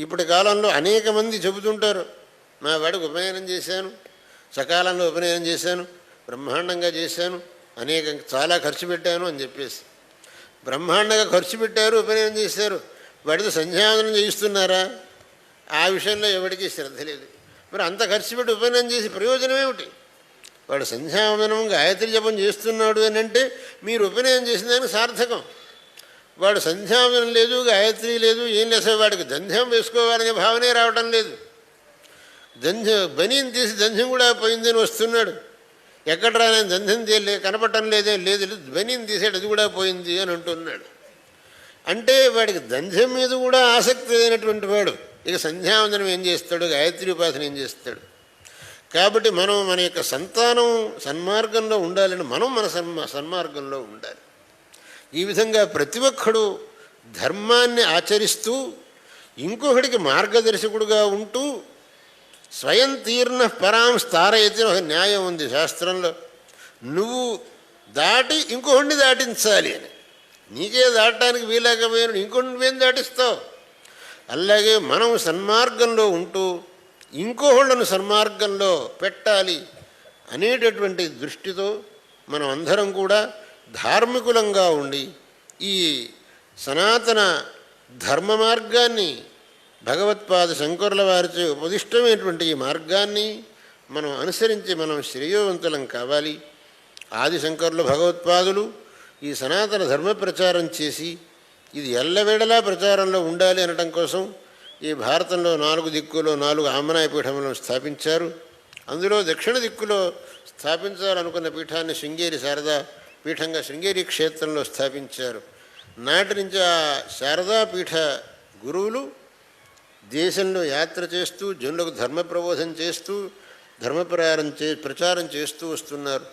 ఇప్పటి కాలంలో అనేక మంది చెబుతుంటారు మా వాడికి ఉపనయనం చేశాను సకాలంలో ఉపనయనం చేశాను బ్రహ్మాండంగా చేశాను అనేక చాలా ఖర్చు పెట్టాను అని చెప్పేసి. బ్రహ్మాండంగా ఖర్చు పెట్టారు ఉపనయనం చేశారు. వాడితో సంధ్యావనం చేయిస్తున్నారా? ఆ విషయంలో ఎవరికీ శ్రద్ధ లేదు. మరి అంత ఖర్చు పెట్టి ఉపనయనం చేసి ప్రయోజనం ఏమిటి? వాడు సంధ్యావనం గాయత్రి జపం చేస్తున్నాడు అని అంటే మీరు ఉపనయనం చేసిన దానికి సార్థకం. వాడు సంధ్యావనం లేదు గాయత్రి లేదు ఏం లేదు వాడికి? దంధ్యం వేసుకోవాలనే భావనే రావటం లేదు. దంధ్యం బనీని తీసి దంధ్యం కూడా పోయిందని వస్తున్నాడు. ఎక్కడ రాని దంధ్యం తీయలే కనపడటం లేదే లేదు లేదు, బనీని తీసాడు అది కూడా పోయింది అని అంటున్నాడు. అంటే వాడికి దంధ్యం మీద కూడా ఆసక్తి లేనటువంటి వాడు. ఇక సంధ్యావందనం ఏం చేస్తాడు? గాయత్రి ఉపాసన ఏం చేస్తాడు? కాబట్టి మనం మన యొక్క సంతానం సన్మార్గంలో ఉండాలని మనం మన సన్మా సన్మార్గంలో ఉండాలి. ఈ విధంగా ప్రతి ఒక్కడు ధర్మాన్ని ఆచరిస్తూ ఇంకొకడికి మార్గదర్శకుడుగా ఉంటూ స్వయం తీర్ణ పరాం స్థారయతి ఒక న్యాయం ఉంది శాస్త్రంలో. నువ్వు దాటి ఇంకొకడిని దాటించాలి అని. నీకే దాటడానికి వీలేకపోయిన ఇంకొకటి నువ్వేం దాటిస్తావు? అలాగే మనం సన్మార్గంలో ఉంటూ ఇంకోహళ్ళను సన్మార్గంలో పెట్టాలి అనేటటువంటి దృష్టితో మనం అందరం కూడా ధార్మికులంగా ఉండి ఈ సనాతన ధర్మ మార్గాన్ని భగవత్పాద శంకరుల వారిచే ఉపదిష్టమైనటువంటి ఈ మార్గాన్ని మనం అనుసరించి మనం శ్రేయోవంతులం కావాలి. ఆది శంకరులు భగవత్పాదులు ఈ సనాతన ధర్మ ప్రచారం చేసి ఇది ఎల్లవేళలా ప్రచారంలో ఉండాలి అనడం కోసం ఈ భారతంలో నాలుగు దిక్కులో నాలుగు ఆమనాయ పీఠములను స్థాపించారు. అందులో దక్షిణ దిక్కులో స్థాపించాలనుకున్న పీఠాన్ని శృంగేరి శారదా పీఠంగా శృంగేరి క్షేత్రంలో స్థాపించారు. నాటి నుంచి ఆ శారదా పీఠ గురువులు దేశంలో యాత్ర చేస్తూ జనులకు ధర్మ ప్రబోధం చేస్తూ ధర్మ ప్రచారం చే ప్రచారం చేస్తూ వస్తున్నారు.